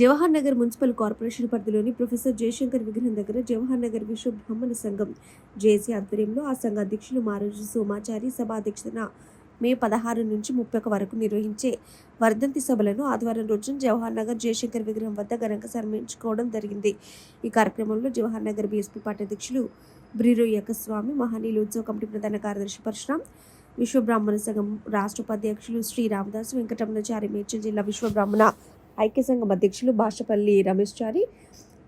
Jawahar Nagar municipal corporation పరిధిలోని professor Jayashankar విగ్రహం దగ్గర జవహర్ నగర్ విశ్వ బ్రాహ్మణ సంఘం జేసీ ఆధ్వర్యంలో ఆ సంఘ అధ్యక్షులు మారోజు సోమాచారి సభ అధ్యక్షతన మే పదహారు నుంచి ముప్పై వరకు నిర్వహించే వర్ధంతి సభలను ఆదివారం రోజున జవహర్ నగర్ జయశంకర్ విగ్రహం వద్ద ఘనంగా సన్మానించుకోవడం జరిగింది. ఈ కార్యక్రమంలో జవహర్ నగర్ బీఎస్పీ పార్టీ అధ్యక్షులు బ్రీరో యకస్వామి మహనీయులు ఉత్సవ కమిటీ ప్రధాన కార్యదర్శి పరశురాం విశ్వ బ్రాహ్మణ సంఘం రాష్ట్ర ఉపాధ్యక్షులు శ్రీ రామదాస్ వెంకటరమణచారి మేడ్చల్ జిల్లా విశ్వ బ్రాహ్మణ ఐక్య సంఘం అధ్యక్షులు భాషపల్లి రమేష్ చారి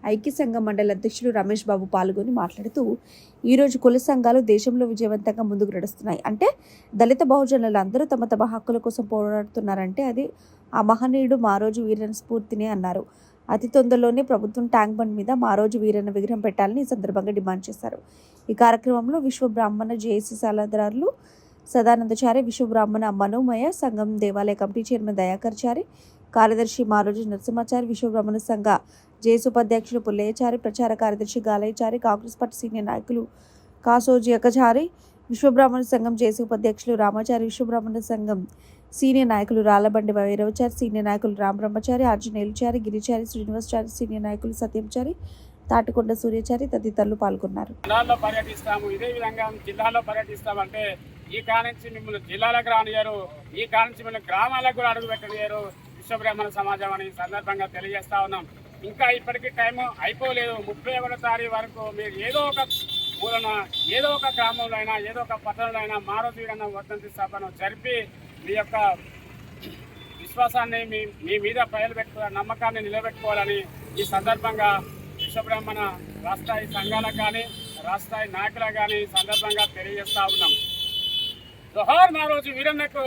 ఐక్య సంఘం మండల అధ్యక్షులు రమేష్ బాబు పాల్గొని మాట్లాడుతూ ఈరోజు కుల సంఘాలు దేశంలో విజయవంతంగా ముందుకు నడుస్తున్నాయి. అంటే దళిత బహుజనులు అందరూ తమ తమ హక్కుల కోసం పోరాడుతున్నారంటే అది ఆ మహనీయుడు మారోజు వీరన స్ఫూర్తినే అన్నారు. అతి తొందరలోనే ప్రభుత్వం ట్యాంక్ బండ్ మీద మారోజు వీరన్న విగ్రహం పెట్టాలని ఈ సందర్భంగా డిమాండ్ చేశారు. ఈ కార్యక్రమంలో విశ్వ బ్రాహ్మణ జేఏసీ సలహాదారులు సదానందచారి విశ్వ బ్రాహ్మణ మనోమయ సంఘం దేవాలయ కమిటీ చైర్మన్ దయాకర్ చారి కార్యదర్శి మారోజు నరసింహాచారి విశ్వ బ్రాహ్మణ సంఘ జేఎస్ ఉపాధ్యక్షులు పుల్లయ్యచారి ప్రచార కార్యదర్శి గాలయ్యచారి కాంగ్రెస్ పార్టీ సీనియర్ నాయకులు కాసోజీ అకచారి విశ్వ బ్రాహ్మణ సంఘం జేసీ ఉపాధ్యక్షులు రామాచారి విశ్వ బ్రాహ్మణ సంఘం సీనియర్ నాయకులు రాళ్ళబండి వైరవచారి సీనియర్ నాయకులు రామబ్రహ్మచారి ఆర్జునేలుచారి గిరిచారి శ్రీనివాసచారి సీనియర్ నాయకులు సత్యంచారి తాటికొండ సూర్యచారి తదితరులు పాల్గొన్నారు. జిల్లాల్లో పర్యటిస్తాము. ఇదే విధంగా జిల్లాలో పర్యటిస్తామంటే ఈ కానించి మిమ్మల్ని జిల్లాలకు రానియారు ఈ కానించి మిమ్మల్ని గ్రామాలకు కూడా అడుగు పెట్టనియారు విశ్వబ్రహ్మణ సమాజం అని సందర్భంగా తెలియజేస్తా ఉన్నాం. ఇంకా ఇప్పటికీ టైం అయిపోలేదు. ముప్పై ఒకటో తారీఖు వరకు మీరు ఏదో ఒక మూలన ఏదో ఒక గ్రామంలో అయినా ఏదో ఒక పట్టణంలో అయినా మారోజీరన్న వర్ధంతి సభను జరిపి మీ యొక్క విశ్వాసాన్ని మీ మీ మీద ప్రజలు నమ్మకాన్ని నిలబెట్టుకోవాలని ఈ సందర్భంగా విశ్వబ్రహ్మణ రాష్ట్రాయి సంఘాలకు కానీ రాష్ట్రాయి నాయకులకు కానీ ఈ సందర్భంగా తెలియజేస్తా ఉన్నాం. జోహార్ మా రోజు వీరన్నకు.